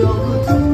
You're